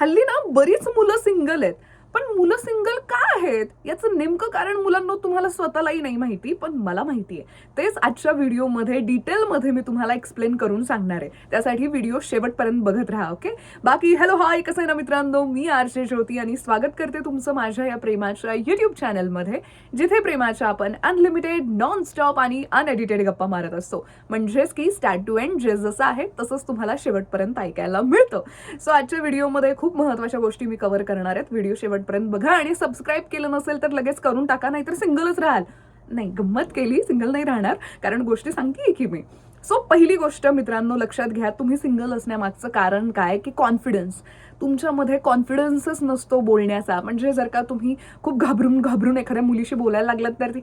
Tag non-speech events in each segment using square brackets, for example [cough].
हल्ली ना बरीच मुलं सिंगल आहेत. पण मुलं सिंगल का आहेत? याचं नेमकं कारण मुलांना तुम्हाला स्वतःलाही नाही माहिती पण मला माहिती आहे तेच आजच्या व्हिडिओमध्ये डिटेलमध्ये मी तुम्हाला एक्सप्लेन करून सांगणार आहे. त्यासाठी व्हिडिओ शेवटपर्यंत बघत राहा ओके? बाकी हॅलो हाय कसं आहे ना मित्रांनो? मी आरशे ज्योती आणि स्वागत करते तुमचं माझ्या या प्रेमाच्या युट्यूब चॅनलमध्ये जिथे प्रेमाच्या आपण अनलिमिटेड नॉन स्टॉप आणि अनएडिटेड गप्पा मारत असतो. म्हणजेच की स्टार्ट टू एंड जे जसं आहे तसंच तुम्हाला शेवटपर्यंत ऐकायला मिळतं. सो आजच्या व्हिडिओमध्ये खूप महत्त्वाच्या गोष्टी मी कव्हर करणार आहेत. व्हिडिओ शेवटपर्यंत बघा आणि सबस्क्राईब केलं नसेल तर लगेच करून टाका नाहीतर सिंगलच राहाल. नाही गंमत केली सिंगल नाही राहणार कारण गोष्टी सांगते की मी. सो पहिली गोष्ट मित्रांनो लक्षात घ्या तुम्ही सिंगल असण्यामागचं कारण काय? की कॉन्फिडन्स तुमच्यामध्ये कॉन्फिडन्सच नसतो बोलण्याचा. म्हणजे जर का तुम्ही खूप घाबरून घाबरून एखाद्या मुलीशी बोलायला लागलात तर ती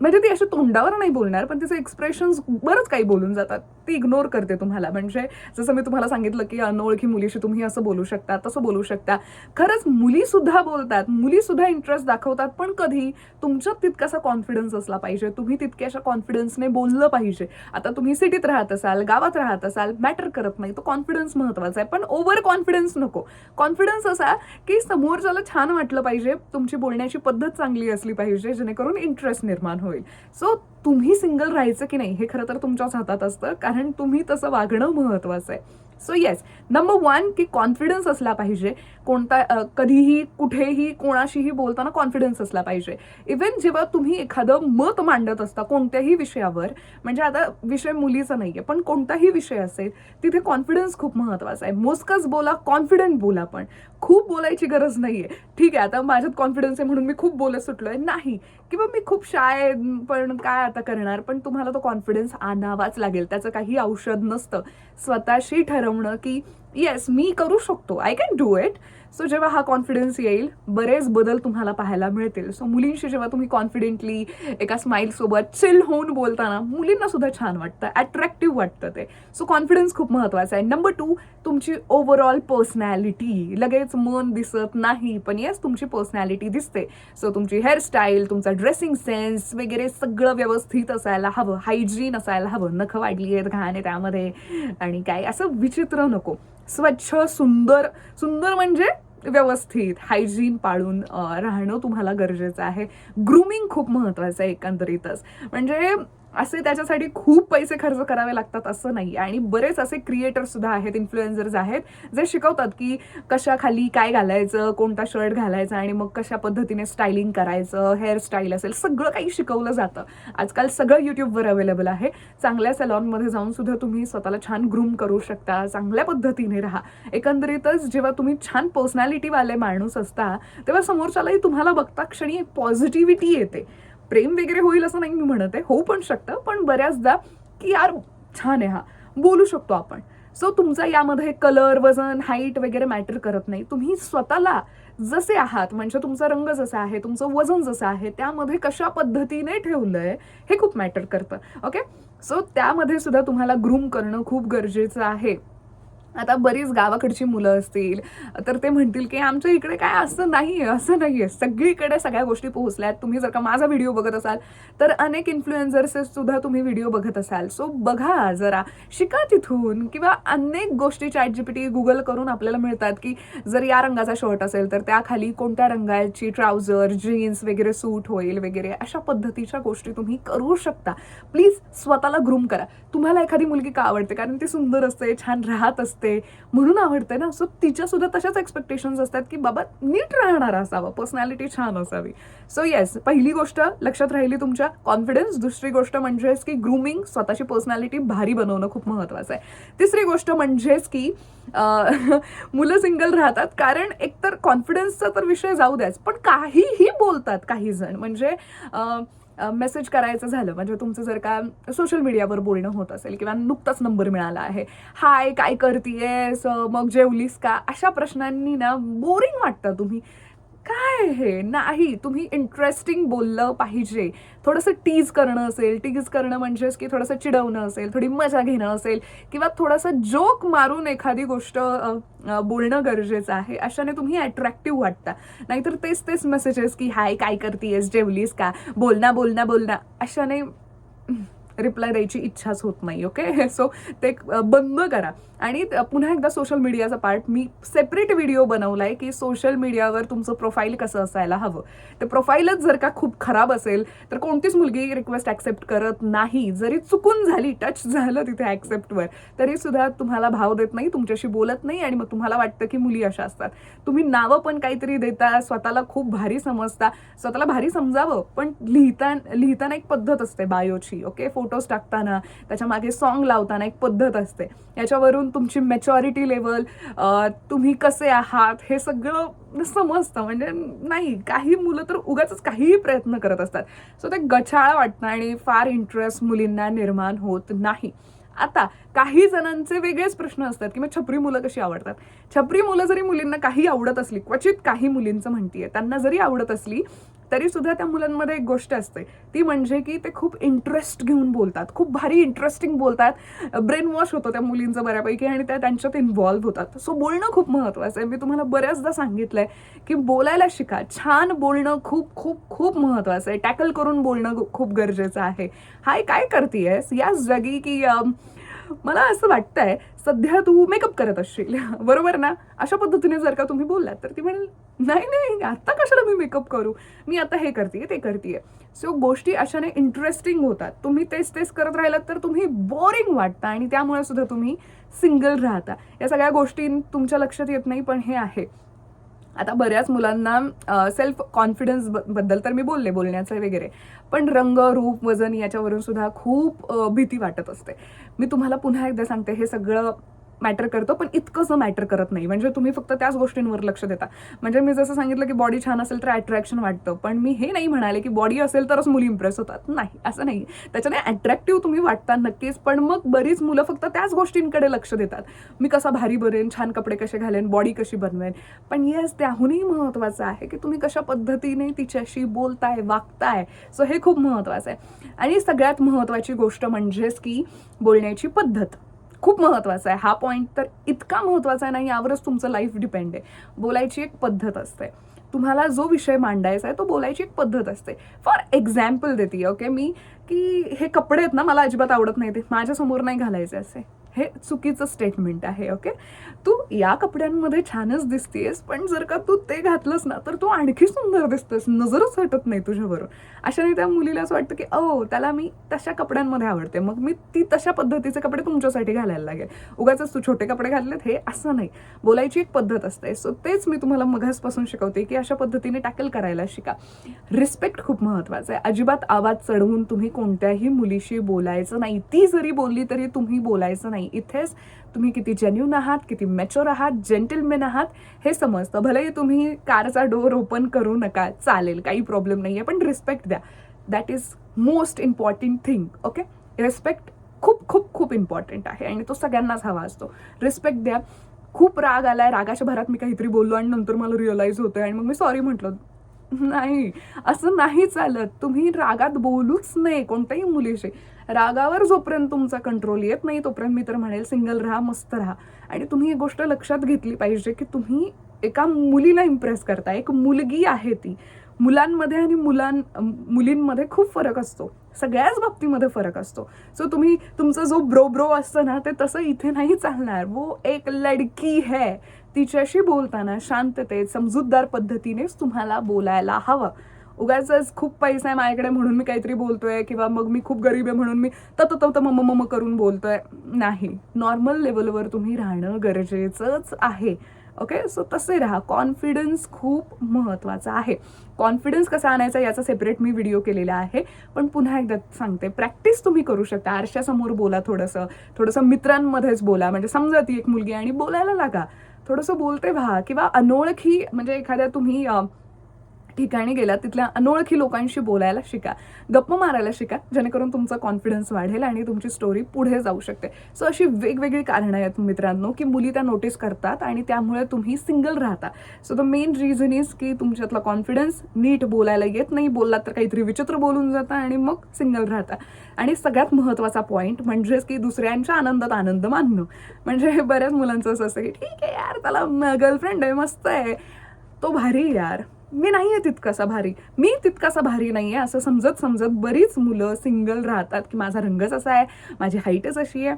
म्हणजे ती अशी तोंडावर नाही बोलणार पण तिचे एक्सप्रेशन्स बरंच काही बोलून जातात. ती इग्नोर करते तुम्हाला. म्हणजे जसं मी तुम्हाला सांगितलं की अनोळखी मुलीशी तुम्ही असं बोलू शकता तसं बोलू शकता. खरंच मुलीसुद्धा बोलतात मुलीसुद्धा इंटरेस्ट दाखवतात पण कधी तुमच्यात तितकासा कॉन्फिडन्स असला पाहिजे तुम्ही तितक्याशा कॉन्फिडन्सने बोललं पाहिजे. आता तुम्ही सिटीत राहत असाल गावात राहत असाल मॅटर करत नाही तो कॉन्फिडन्स महत्त्वाचा आहे. पण ओव्हर कॉन्फिडन्स नको. कॉन्फिडन्स असा की समोरच्याला छान वाटलं पाहिजे तुमची बोलण्याची पद्धत चांगली असली पाहिजे जेणेकरून इंटरेस्ट निर्माण होईल. सो तुम्ही सिंगल राहायचं की नाही हे खरं तर तुमच्याच हातात असतं कारण तुम्ही तसं वागणं महत्वाचं आहे. सो येस नंबर वन की कॉन्फिडन्स असला पाहिजे. कोणता कधीही कुठेही कोणाशीही बोलताना कॉन्फिडन्स असला पाहिजे. इवन जेव्हा तुम्ही एखादं मत मांडत असता कोणत्याही विषयावर म्हणजे आता विषय मुलीचा नाही आहे पण कोणताही विषय असेल तिथे कॉन्फिडन्स खूप महत्त्वाचा आहे. मोजकच बोला कॉन्फिडंट बोला पण. खूप बोलायची गरज नाही आहे ठीक आहे आता माझ्यात कॉन्फिडन्स आहे म्हणून मी खूप बोलत सुटलो आहे नाही. किंवा मी खूप शाय पण काय आता करणार? पण तुम्हाला तो कॉन्फिडन्स आणावाच लागेल. त्याचं काही औषध नसतं. स्वतःशी ठरवणं की येस मी करू शकतो. I can do it so जेव्हा हा कॉन्फिडन्स येईल बरेच बदल तुम्हाला पाहायला मिळतील. सो मुलींशी जेव्हा तुम्ही कॉन्फिडेंटली एका स्माईलसोबत चिल होऊन बोलताना मुलींना सुद्धा छान वाटतं. अट्रॅक्टिव्ह वाटतं ते. सो कॉन्फिडन्स खूप महत्त्वाचा आहे. नंबर टू तुमची ओव्हरऑल पर्सनॅलिटी लगेच मन दिसत नाही पण येस तुमची पर्सनॅलिटी दिसते. सो तुमची हेअरस्टाईल तुमचा ड्रेसिंग सेन्स वगैरे सगळं व्यवस्थित असायला हवं. हायजीन असायला हवं. नखं वाढली आहेत घाण आहे त्यामध्ये. आणि काय असं विचित्र नको. स्वच्छ सुंदर सुंदर म्हणजे व्यवस्थित हायजीन पाळून राहणं तुम्हाला गरजेचं आहे. ग्रुमिंग खूप महत्वाचं आहे एकंदरीतच. म्हणजे असे त्याच्यासाठी खूप पैसे खर्च करावे लागतात असं नाही. आणि बरेच असे क्रिएटर सुद्धा आहेत इन्फ्लुएन्झर्स आहेत जे शिकवतात की कशा खाली काय घालायचं कोणता शर्ट घालायचा आणि मग कशा पद्धतीने स्टायलिंग करायचं हेअरस्टाईल असेल सगळं काही शिकवलं जातं. आजकाल सगळं यूट्यूबवर अवेलेबल आहे. चांगल्या सलॉनमध्ये जाऊन सुद्धा तुम्ही स्वतःला छान ग्रूम करू शकता चांगल्या पद्धतीने राहा. एकंदरीतच जेव्हा तुम्ही छान पर्सनॅलिटीवाले माणूस असता तेव्हा समोरच्यालाही तुम्हाला बघता क्षणी एक पॉझिटिव्हिटी येते. प्रेम वगैरे होईल असं नाही मी म्हणत आहे. होऊ पण शकतं पण बऱ्याचदा की यार छान आहे हा. बोलू शकतो आपण. सो तुमचा यामध्ये कलर वजन हाईट वगैरे मॅटर करत नाही. तुम्ही स्वतःला जसे आहात म्हणजे तुमचा रंग जसा आहे तुमचं वजन जसं आहे त्यामध्ये कशा पद्धतीने ठेवलंय हे खूप मॅटर करतं. ओके सो त्यामध्ये सुद्धा तुम्हाला ग्रूम करणं खूप गरजेचं आहे. आता बरीच गावाकडची मुलं असतील तर ते म्हणतील की आमच्या इकडे काय असं नाही आहे असं नाही आहे सगळीकडे सगळ्या गोष्टी पोहोचल्यात. तुम्ही जर का माझा व्हिडिओ बघत असाल तर अनेक इन्फ्लुएन्झर्स सुद्धा तुम्ही व्हिडिओ बघत असाल. सो बघा जरा. शिका तिथून किंवा अनेक गोष्टी चॅट टी गुगल करून आपल्याला मिळतात की जर या रंगाचा शर्ट असेल तर त्याखाली कोणत्या रंगाची ट्राउझर जीन्स वगैरे सूट होईल वगैरे. अशा पद्धतीच्या गोष्टी तुम्ही करू शकता. प्लीज स्वतःला ग्रूम करा. तुम्हाला एखादी मुलगी का आवडते? कारण ती सुंदर असते छान राहत असते. म्हणून आवडते ना सो तिच्यासुद्धा तशाच एक्सपेक्टेशन्स असतात की बाबा नीट राहणार असावं पर्सनॅलिटी छान असावी. सो येस पहिली गोष्ट लक्षात राहिली तुमच्या कॉन्फिडन्स दुसरी गोष्ट म्हणजेच की ग्रूमिंग स्वतःची पर्सनॅलिटी भारी बनवणं खूप महत्त्वाचं आहे. तिसरी गोष्ट म्हणजेच की [laughs] मुलं सिंगल राहतात कारण एकतर कॉन्फिडन्सचा तर विषय जाऊ द्याच पण काहीही बोलतात काही जण. म्हणजे मेसेज करायचं झालं म्हणजे तुमचं जर का सोशल मीडियावर बोलणं होत असेल किंवा नुकताच नंबर मिळाला आहे. हाय काय करतीयस? मग जेवलीस का? अशा प्रश्नांनी ना बोरिंग वाटतं तुम्ही. काय हे? नाही तुम्ही इंटरेस्टिंग बोललं पाहिजे. थोडंसं टीज करणं असेल टीज करणं म्हणजेच की थोडंसं चिडवणं असेल थोडी मजा घेणं असेल किंवा थोडंसं जोक मारून एखादी गोष्ट बोलणं गरजेचं आहे अशाने तुम्ही अट्रॅक्टिव्ह वाटता. नाहीतर तेच तेच मेसेजेस की हाय काय करतीयस? जेवलीस का? बोलना बोलना बोलना. अशाने रिप्लाय द्यायची इच्छाच होत नाही ओके सो [laughs] ते बंद करा. आणि पुन्हा एकदा सोशल मीडियाचा पार्ट मी सेपरेट व्हिडिओ बनवलाय की सोशल मीडियावर तुमचं प्रोफाईल कसं असायला हवं. ते प्रोफाईलच जर का खूप खराब असेल तर कोणतीच मुलगी रिक्वेस्ट ॲक्सेप्ट करत नाही. जरी चुकून झाली टच झालं तिथे ॲक्सेप्टवर तरी सुद्धा तुम्हाला भाव देत नाही तुमच्याशी बोलत नाही आणि मग तुम्हाला वाटतं की मुली अशा असतात. तुम्ही नावं पण काहीतरी देता स्वतःला खूप भारी समजता. स्वतःला भारी समजावं पण लिहिता लिहिताना एक पद्धत असते बायोची ओके फोटोज टाकताना त्याच्यामागे सॉन्ग लावताना एक पद्धत असते. याच्यावरून तुमची मेच्युरिटी लेवल तुम्ही कसे आहात हे सगळं समजतं. म्हणजे नाही काही मुलं तर उगाच काहीही प्रयत्न करत असतात. सो ते गछाळा वाटतं आणि फार इंटरेस्ट मुलींना निर्माण होत नाही. आता काही जणांचे वेगळेच प्रश्न असतात की मग छपरी मुलं कशी आवडतात? छपरी मुलं जरी मुलींना काही आवडत असली क्वचित काही मुलींचं म्हणतीये त्यांना जरी आवडत असली तरी सुद्धा त्या मुलांमध्ये एक गोष्ट असते. ती म्हणजे की ते खूप इंटरेस्ट घेऊन बोलतात. खूप भारी इंटरेस्टिंग बोलतात. ब्रेन वॉश होतो त्या मुलींचं बऱ्यापैकी आणि त्या त्यांच्यात इन्व्हॉल्व्ह होतात. सो बोलणं खूप महत्त्वाचं आहे. मी तुम्हाला बऱ्याचदा सांगितलंय की बोलायला शिका. छान बोलणं खूप खूप खूप महत्त्वाचं आहे. टॅकल करून बोलणं खूप गरजेचं आहे. हाय काय करतेयस? याच जागी की मला असं वाटतंय सध्या तू मेकअप करत असशील. [laughs] बरोबर ना? अशा पद्धतीने जर का तुम्ही बोललात तर ती म्हणेल नाही नाही आता कशाला मी मेकअप करू? मी आता हे करते ते करते सो गोष्टी अशाने इंटरेस्टिंग होतात. तुम्ही तेच तेच करत राहिलात तर तुम्ही बोरिंग वाटता आणि त्यामुळे सुद्धा तुम्ही सिंगल राहता. या सगळ्या गोष्टी तुमच्या लक्षात येत नाही पण हे आहे. आता बऱ्याच मुलांना सेल्फ कॉन्फिडन्सबद्दल तर मी बोलले बोलण्याचं वगैरे. पण रंग रूप वजन याच्यावरून सुद्धा खूप भीती वाटत असते. मी तुम्हाला पुन्हा एकदा सांगते हे सगळं मॅटर करतो पण इतकंसं मॅटर करत नाही. म्हणजे तुम्ही फक्त त्याच गोष्टींवर लक्ष देता. म्हणजे मी जसं सांगितलं की बॉडी छान असेल तर अट्रॅक्शन वाटतं पण मी हे नाही म्हणाले की बॉडी असेल तरच मुली इम्प्रेस होतात. नाही असं नाही. त्याच्याने अट्रॅक्टिव्ह तुम्ही वाटता नक्कीच पण मग बरीच मुलं फक्त त्याच गोष्टींकडे लक्ष देतात. मी कसा भारी बरेन छान कपडे कसे घालेन बॉडी कशी बनवेन. पण येस त्याहूनही महत्त्वाचं आहे की तुम्ही कशा पद्धतीने तिच्याशी बोलताय वागताय. सो हे खूप महत्त्वाचं आहे. आणि सगळ्यात महत्त्वाची गोष्ट म्हणजेच की बोलण्याची पद्धत. खूप महत्त्वाचा आहे. हा पॉईंट तर इतका महत्त्वाचा आहे ना यावरच तुमचं लाईफ डिपेंड आहे. बोलायची एक पद्धत असते. तुम्हाला जो विषय मांडायचा आहे तो बोलायची एक पद्धत असते. फॉर एक्झाम्पल देते ओके मी की हे कपडे आहेत ना मला अजिबात आवडत नाही ते माझ्यासमोर नाही घालायचे असे. हे चुकीचं स्टेटमेंट आहे ओके तू या कपड्यांमध्ये छानच दिसतेस पण जर का तू ते घातलंस ना तर तू आणखी सुंदर दिसतेस नजरच हटत नाही तुझ्याबरोबर. अशाने त्या मुलीला असं वाटतं की अहो त्याला मी तशा कपड्यांमध्ये आवडते मग मी ती तशा पद्धतीचे कपडे तुमच्यासाठी घालायला लागेल. उगाच तू छोटे कपडे घातलेत हे असं नाही. बोलायची एक पद्धत असते सो तेच मी तुम्हाला मघासपासून शिकवते की अशा पद्धतीने टॅकल करायला शिका. रिस्पेक्ट खूप महत्वाचं आहे. अजिबात आवाज चढवून तुम्ही कोणत्याही मुलीशी बोलायचं नाही. ती जरी बोलली तरी तुम्ही बोलायचं नाही. इथेच तुम्ही किती जेन्युन आहात किती मॅच्युअर आहात जेंटलमेन आहात हे समजतं. भलेही तुम्ही कारचा डोअर ओपन करू नका चालेल काही प्रॉब्लेम नाही आहे पण रिस्पेक्ट द्या. That is most important thing okay respect खूप खूप खूप इम्पॉर्टंट आहे आणि तो सगळ्यांनाच हवा असतो. रिस्पेक्ट द्या. खूप राग आलाय. रागाच्या भरात मी काहीतरी बोललो आणि नंतर मला रिअलाईज होतंय आणि मग मी सॉरी म्हटलं. नाही असं नाही चालत. तुम्ही रागात बोलूच नाही कोणत्याही मुलीशी. रागावर जोपर्यंत तुमचा कंट्रोल येत नाही तोपर्यंत मी तर म्हणेल सिंगल राहा मस्त राहा. आणि तुम्ही ही गोष्ट लक्षात घेतली पाहिजे की तुम्ही एका मुलीला इम्प्रेस करता एक मुलगी आहे ती. मुलांमध्ये आणि मुलां मुलींमध्ये खूप फरक असतो. सगळ्याच बाबतीमध्ये फरक असतो. सो तुम्ही तुमचं जो ब्रो ब्रो असतं ना ते तसं इथे नाही चालणार. वो एक लडकी है. तिच्याशी बोलताना शांततेत समजूतदार पद्धतीनेच तुम्हाला बोलायला हवं. उगाच खूप पैसा आहे माझ्याकडे म्हणून मी काहीतरी बोलतोय किंवा मग मी खूप गरीब आहे म्हणून मी तत तत मम मम करून बोलतोय. नाही. नॉर्मल लेवलवर तुम्ही राहणं गरजेचंच आहे. ओके सो तसे राहा. कॉन्फिडन्स खूप महत्त्वाचा आहे. कॉन्फिडन्स कसा आणायचा याचा सेपरेट मी व्हिडिओ केलेला आहे. पण पुन्हा एकदा सांगते. प्रॅक्टिस तुम्ही करू शकता. आरशासमोर बोला थोडंसं. थोडंसं मित्रांमध्येच बोला. म्हणजे समजा ती एक मुलगी आणि बोलायला लागा. थोडंसं बोलते व्हा. किंवा अनोळखी म्हणजे एखाद्या तुम्ही ठिकाणी गेला तिथल्या अनोळखी लोकांशी बोलायला शिका. गप्प मारायला शिका जेणेकरून तुमचा कॉन्फिडन्स वाढेल आणि तुमची स्टोरी पुढे जाऊ शकते. सो अशी वेगवेगळी कारणं आहेत मित्रांनो की मुली त्या नोटीस करतात आणि त्यामुळे तुम्ही सिंगल राहता. So the main reason is की तुमच्यातला कॉन्फिडन्स नीट बोलायला येत नाही. बोललात तर काहीतरी विचित्र बोलून जाता आणि मग सिंगल राहता. आणि सगळ्यात महत्त्वाचा पॉईंट म्हणजेच की दुसऱ्यांच्या आनंदात आनंद मानणं. म्हणजे बऱ्याच मुलांचं असं असतं की ठीक आहे यार त्याला गर्लफ्रेंड आहे मस्त आहे. तो भारी यार. मी नाही आहे तितकासा भारी. मी तितकासा भारी नाही आहे असं समजत समजत बरीच मुलं सिंगल राहतात की माझा रंगच असा आहे माझी हाईटच अशी आहे.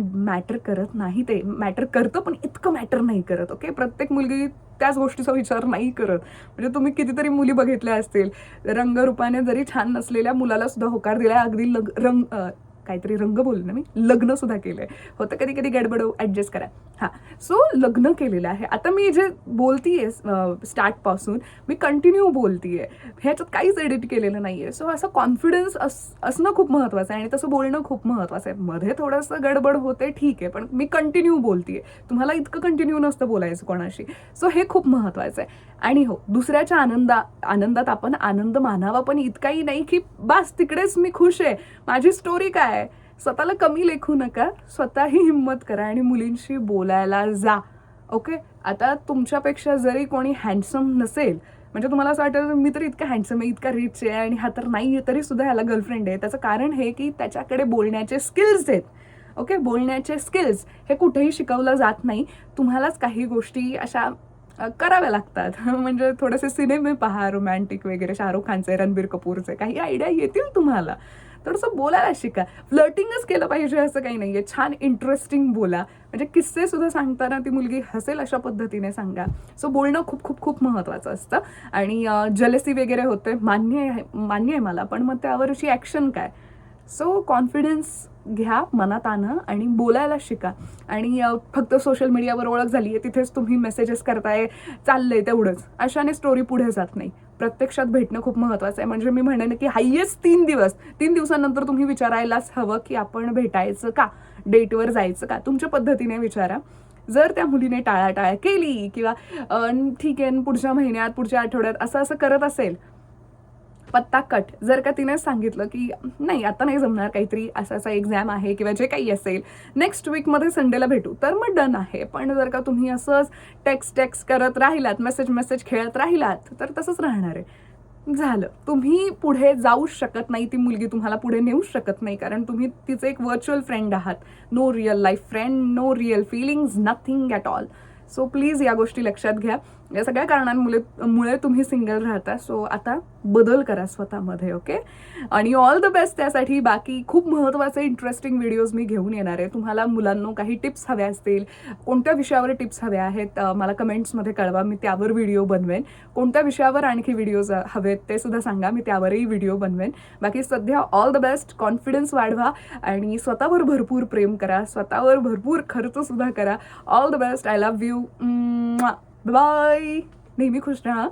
मॅटर करत नाही ते. मॅटर करतं पण इतकं मॅटर नाही करत ओके प्रत्येक मुलगी त्याच गोष्टीचा विचार नाही करत. म्हणजे तुम्ही कितीतरी मुली बघितल्या असतील रंगरूपाने जरी छान नसलेल्या मुलाला सुद्धा होकार दिला अगदी लग रंग काहीतरी रंग बोलले ना मी? लग्नसुद्धा केलं आहे होतं कधी कधी गडबड ॲडजस्ट करा. हां. सो लग्न केलेलं आहे. आता मी जे बोलतीये स्टार्टपासून मी कंटिन्यू बोलतीये. ह्याच्यात काहीच एडिट केलेलं नाहीये. सो असं कॉन्फिडन्स अस असणं खूप महत्त्वाचं आहे आणि तसं बोलणं खूप महत्त्वाचं आहे. मध्ये थोडंसं गडबड होते ठीक आहे. पण मी कंटिन्यू बोलतीये. तुम्हाला इतकं कंटिन्यू नसतं बोलायचं कोणाशी. सो हे खूप महत्त्वाचं आहे. आणि हो दुसऱ्याच्या आनंदा आनंदात आपण आनंद मानावा पण इतकाही नाही की बास तिकडेच मी खुश आहे. माझी स्टोरी काय आहे? स्वतःला कमी लेखू नका स्वतःही हिंमत करा आणि मुलींशी बोलायला जा. ओके? आता तुमच्यापेक्षा जरी कोणी हँडसम नसेल म्हणजे तुम्हाला असं वाटेल मी तर इतका हँडसम आहे इतका रिच आहे आणि हा तर नाही आहे तरी सुद्धा ह्याला गर्लफ्रेंड आहे. त्याचं कारण हे की त्याच्याकडे बोलण्याचे स्किल्स आहेत. ओके? बोलण्याचे स्किल्स हे कुठेही शिकवलं जात नाही. तुम्हालाच काही गोष्टी अशा कराव्या लागतात. [laughs] म्हणजे थोडेसे सिनेमे पहा रोमॅन्टिक वगैरे शाहरुख खानचे रणबीर कपूरचे काही आयडिया येतील तुम्हाला. थोडंसं बोलायला शिका. फ्लर्टिंगच केलं पाहिजे असं काही नाही आहे छान इंटरेस्टिंग बोला. म्हणजे किस्सेसुद्धा सांगताना ती मुलगी हसेल अशा पद्धतीने सांगा. सो बोलणं खूप खूप खूप महत्त्वाचं असतं. आणि जलसी वगैरे होते. मान्य आहे मान्य आहे मला पण मग त्यावरची ॲक्शन काय? सो कॉन्फिडन्स घ्या मनात आणा आणि बोलायला शिका. आणि फक्त सोशल मीडियावर ओळख झाली आहे तिथेच तुम्ही मेसेजेस करताय चाललंय तेवढंच. अशाने स्टोरी पुढे जात नाही. प्रत्यक्षात भेटणं खूप महत्त्वाचं आहे. म्हणजे मी म्हणेन की हायेस्ट तीन दिवस. तीन दिवसानंतर तुम्ही विचारायलाच हवं की आपण भेटायचं का? डेटवर जायचं का? तुमच्या पद्धतीने विचारा. जर त्या मुलीने टाळाटाळ केली किंवा ठीक आहे पुढच्या महिन्यात पुढच्या आठवड्यात असं असं करत असेल पत्ता कट. जर का तिने सांगितलं की नाही आता नाही जमणार काहीतरी असं असं एक्झाम आहे किंवा जे काही असेल नेक्स्ट वीकमध्ये संडेला भेटू. तर मग डन आहे. पण जर का तुम्ही असंच टेक्स्ट टेक्स्ट करत राहिलात मेसेज मेसेज खेळत राहिलात तर तसंच राहणार आहे. झालं. तुम्ही पुढे जाऊच शकत नाही ती मुलगी तुम्हाला पुढे नेऊच शकत नाही कारण तुम्ही तिचे एक व्हर्च्युअल फ्रेंड आहात. No real life friend no real feelings nothing at all so please या गोष्टी लक्षात घ्या. या सगळ्या कारणांमुळे मुळे तुम्ही सिंगल राहता. सो आता बदल करा स्वतःमध्ये ओके आणि ऑल द बेस्ट त्यासाठी. बाकी खूप महत्त्वाचे इंटरेस्टिंग व्हिडिओज मी घेऊन येणार आहे. तुम्हाला मुलांनो काही टिप्स हव्या असतील कोणत्या विषयावर टिप्स हव्या आहेत मला कमेंट्समध्ये कळवा. मी त्यावर व्हिडिओ बनवेन. कोणत्या विषयावर आणखी व्हिडिओज हवेत ते सुद्धा सांगा. मी त्यावरही व्हिडिओ बनवेन. बाकी सध्या ऑल द बेस्ट कॉन्फिडन्स वाढवा आणि स्वतःवर भरपूर प्रेम करा. स्वतःवर भरपूर खर्चसुद्धा करा. All the best I love you bye नेहमी खुश राहा